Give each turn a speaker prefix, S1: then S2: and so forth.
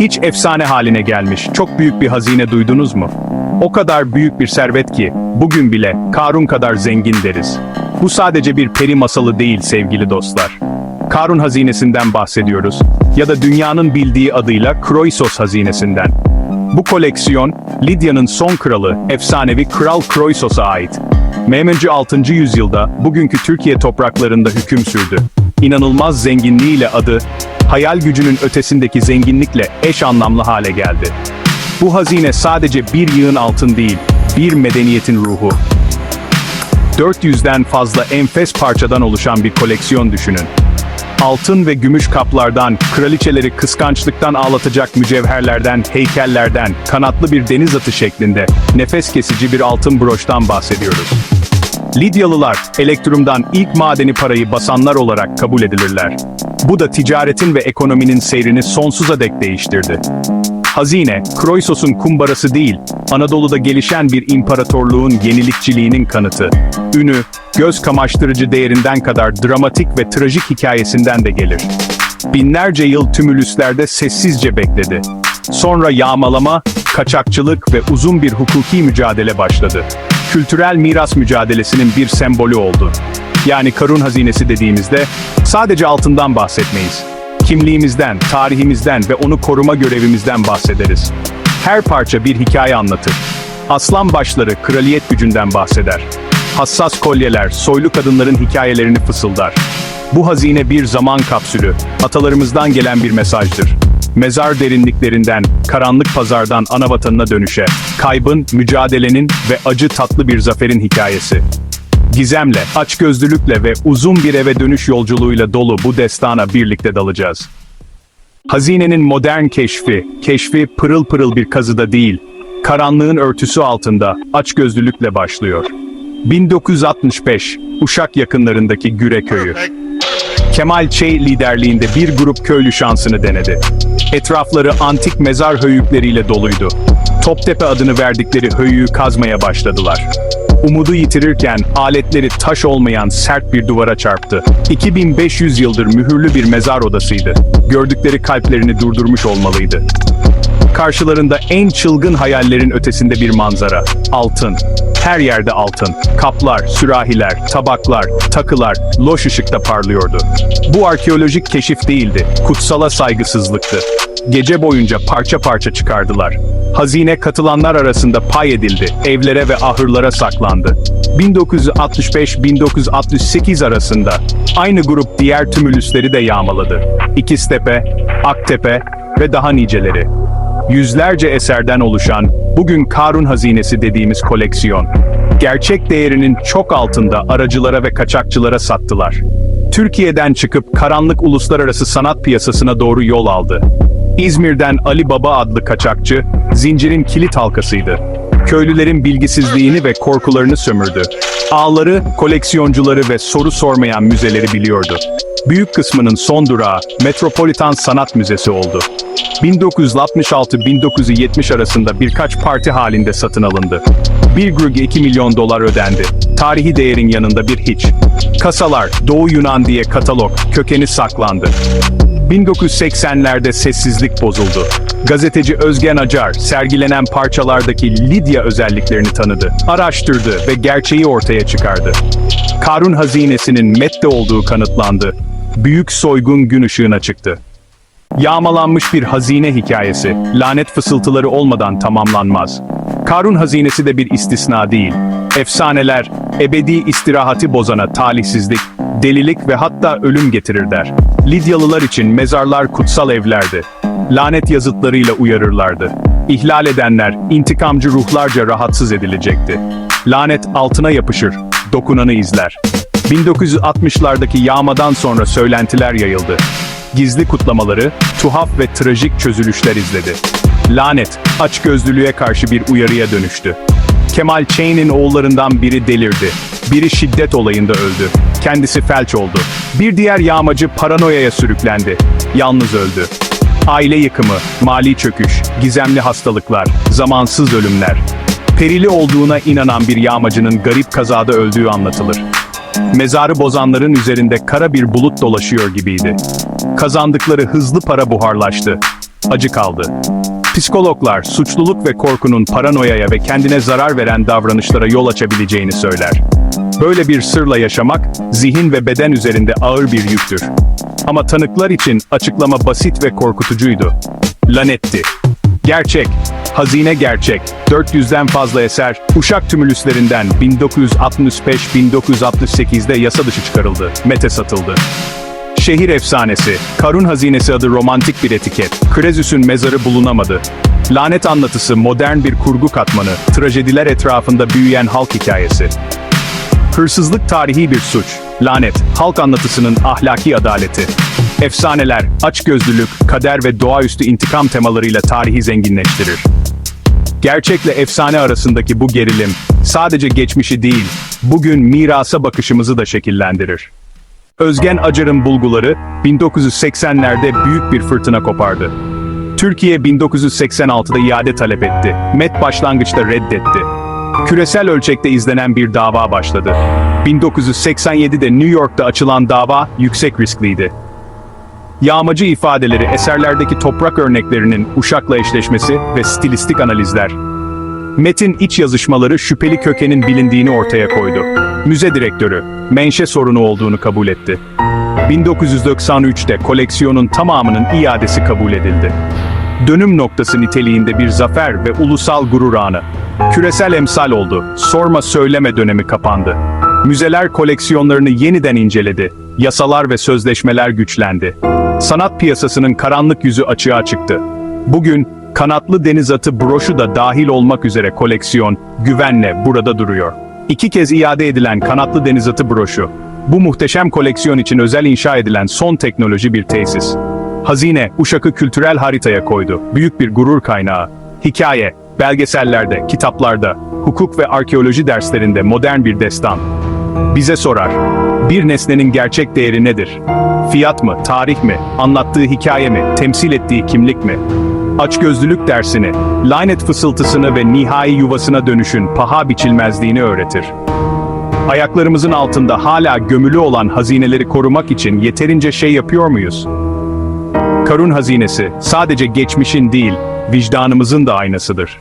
S1: Hiç efsane haline gelmiş, çok büyük bir hazine duydunuz mu? O kadar büyük bir servet ki, bugün bile Karun kadar zengin deriz. Bu sadece bir peri masalı değil sevgili dostlar. Karun hazinesinden bahsediyoruz ya da dünyanın bildiği adıyla Kroisos hazinesinden. Bu koleksiyon, Lidya'nın son kralı, efsanevi Kral Kroisos'a ait. Mehmetçi 6. yüzyılda bugünkü Türkiye topraklarında hüküm sürdü. İnanılmaz zenginliğiyle adı, hayal gücünün ötesindeki zenginlikle eş anlamlı hale geldi. Bu hazine sadece bir yığın altın değil, bir medeniyetin ruhu. 400'den fazla enfes parçadan oluşan bir koleksiyon düşünün. Altın ve gümüş kaplardan, kraliçeleri kıskançlıktan ağlatacak mücevherlerden, heykellerden, kanatlı bir deniz atı şeklinde, nefes kesici bir altın broştan bahsediyoruz. Lidyalılar, Elektrum'dan ilk madeni parayı basanlar olarak kabul edilirler. Bu da ticaretin ve ekonominin seyrini sonsuza dek değiştirdi. Hazine, Kroisos'un kumbarası değil, Anadolu'da gelişen bir imparatorluğun yenilikçiliğinin kanıtı. Ünü, göz kamaştırıcı değerinden kadar dramatik ve trajik hikayesinden de gelir. Binlerce yıl tümülüslerde sessizce bekledi. Sonra yağmalama, kaçakçılık ve uzun bir hukuki mücadele başladı. Kültürel miras mücadelesinin bir sembolü oldu. Yani Karun hazinesi dediğimizde sadece altından bahsetmeyiz kimliğimizden, tarihimizden ve onu koruma görevimizden bahsederiz. Her parça bir hikaye anlatır. Aslan başları kraliyet gücünden bahseder. Hassas kolyeler, soylu kadınların hikayelerini fısıldar. Bu hazine bir zaman kapsülü, atalarımızdan gelen bir mesajdır. Mezar derinliklerinden, karanlık pazardan ana vatanına dönüşe, kaybın, mücadelenin ve acı tatlı bir zaferin hikayesi. Gizemle, açgözlülükle ve uzun bir eve dönüş yolculuğuyla dolu bu destana birlikte dalacağız. Hazinenin modern keşfi, keşfi pırıl pırıl bir kazıda değil, karanlığın örtüsü altında açgözlülükle başlıyor. 1965, Uşak yakınlarındaki Güre köyü. Kemal Çey liderliğinde bir grup köylü şansını denedi. Etrafları antik mezar höyükleriyle doluydu. Toptepe adını verdikleri höyüğü kazmaya başladılar. Umudu yitirirken aletleri taş olmayan sert bir duvara çarptı. 2500 yıldır mühürlü bir mezar odasıydı. Gördükleri kalplerini durdurmuş olmalıydı. Karşılarında en çılgın hayallerin ötesinde bir manzara. Altın. Her yerde altın. Kaplar, sürahiler, tabaklar, takılar, loş ışıkta parlıyordu. Bu arkeolojik keşif değildi, kutsala saygısızlıktı. Gece boyunca parça parça çıkardılar. Hazine katılanlar arasında pay edildi, evlere ve ahırlara saklandı. 1965-1968 arasında aynı grup diğer tümülüsleri de yağmaladı. İkiztepe, Aktepe ve daha niceleri. Yüzlerce eserden oluşan, bugün Karun hazinesi dediğimiz koleksiyon, gerçek değerinin çok altında aracılara ve kaçakçılara sattılar. Türkiye'den çıkıp karanlık uluslararası sanat piyasasına doğru yol aldı. İzmir'den Ali Baba adlı kaçakçı, zincirin kilit halkasıydı. Köylülerin bilgisizliğini ve korkularını sömürdü. Ağları, koleksiyoncuları ve soru sormayan müzeleri biliyordu. Büyük kısmının son durağı Metropolitan Sanat Müzesi oldu. 1966-1970 arasında birkaç parti halinde satın alındı. Bir grüge 2 milyon dolar ödendi. Tarihi değerin yanında bir hiç. Kasalar, Doğu Yunan diye katalog, kökeni saklandı. 1980'lerde sessizlik bozuldu. Gazeteci Özgen Acar, sergilenen parçalardaki Lidya özelliklerini tanıdı, araştırdı ve gerçeği ortaya çıkardı. Karun hazinesinin Met'te olduğu kanıtlandı. Büyük soygun gün ışığına çıktı. Yağmalanmış bir hazine hikayesi, lanet fısıltıları olmadan tamamlanmaz. Karun hazinesi de bir istisna değil. Efsaneler, ebedi istirahati bozana talihsizlik, delilik ve hatta ölüm getirir der. Lidyalılar için mezarlar kutsal evlerdi. Lanet yazıtlarıyla uyarırlardı. İhlal edenler, intikamcı ruhlarca rahatsız edilecekti. Lanet altına yapışır, dokunanı izler. 1960'lardaki yağmadan sonra söylentiler yayıldı. Gizli kutlamaları, tuhaf ve trajik çözülüşler izledi. Lanet, açgözlülüğe karşı bir uyarıya dönüştü. Kemal Chain'in oğullarından biri delirdi. Biri şiddet olayında öldü. Kendisi felç oldu. Bir diğer yağmacı paranoyaya sürüklendi. Yalnız öldü. Aile yıkımı, mali çöküş, gizemli hastalıklar, zamansız ölümler. Perili olduğuna inanan bir yağmacının garip kazada öldüğü anlatılır. Mezarı bozanların üzerinde kara bir bulut dolaşıyor gibiydi. Kazandıkları hızlı para buharlaştı. acı kaldı. Psikologlar, suçluluk ve korkunun paranoyaya ve kendine zarar veren davranışlara yol açabileceğini söyler. Böyle bir sırla yaşamak, zihin ve beden üzerinde ağır bir yüktür. Ama tanıklar için açıklama basit ve korkutucuydu. Lanetti. Gerçek, hazine gerçek, 400'den fazla eser, Uşak tümülüslerinden 1965-1968'de yasa dışı çıkarıldı, mete satıldı. Şehir efsanesi, Karun hazinesi adı romantik bir etiket, Krezüs'ün mezarı bulunamadı. Lanet anlatısı modern bir kurgu katmanı, trajediler etrafında büyüyen halk hikayesi. Hırsızlık tarihi bir suç, lanet, halk anlatısının ahlaki adaleti. Efsaneler, açgözlülük, kader ve doğaüstü intikam temalarıyla tarihi zenginleştirir. Gerçekle efsane arasındaki bu gerilim, sadece geçmişi değil, bugün mirasa bakışımızı da şekillendirir. Özgen Acar'ın bulguları, 1980'lerde büyük bir fırtına kopardı. Türkiye 1986'da iade talep etti. Met başlangıçta reddetti. Küresel ölçekte izlenen bir dava başladı. 1987'de New York'ta açılan dava yüksek riskliydi. Yağmacı ifadeleri eserlerdeki toprak örneklerinin uşakla eşleşmesi ve stilistik analizler. Metin iç yazışmaları şüpheli kökenin bilindiğini ortaya koydu. Müze direktörü, menşe sorunu olduğunu kabul etti. 1993'te koleksiyonun tamamının iadesi kabul edildi. Dönüm noktası niteliğinde bir zafer ve ulusal gurur anı. Küresel emsal oldu, sorma söyleme dönemi kapandı. Müzeler koleksiyonlarını yeniden inceledi, yasalar ve sözleşmeler güçlendi. Sanat piyasasının karanlık yüzü açığa çıktı. Bugün, kanatlı deniz atı broşu da dahil olmak üzere koleksiyon, güvenle burada duruyor. İki kez iade edilen kanatlı deniz atı broşu. Bu muhteşem koleksiyon için özel inşa edilen son teknoloji bir tesis. Hazine, Uşak'ı kültürel haritaya koydu. Büyük bir gurur kaynağı. Hikaye, belgesellerde, kitaplarda, hukuk ve arkeoloji derslerinde modern bir destan. Bize sorar, bir nesnenin gerçek değeri nedir? Fiyat mı, tarih mi, anlattığı hikaye mi, temsil ettiği kimlik mi? Açgözlülük dersini, lanet fısıltısını ve nihai yuvasına dönüşün paha biçilmezliğini öğretir. Ayaklarımızın altında hala gömülü olan hazineleri korumak için yeterince şey yapıyor muyuz? Karun hazinesi sadece geçmişin değil, vicdanımızın da aynasıdır.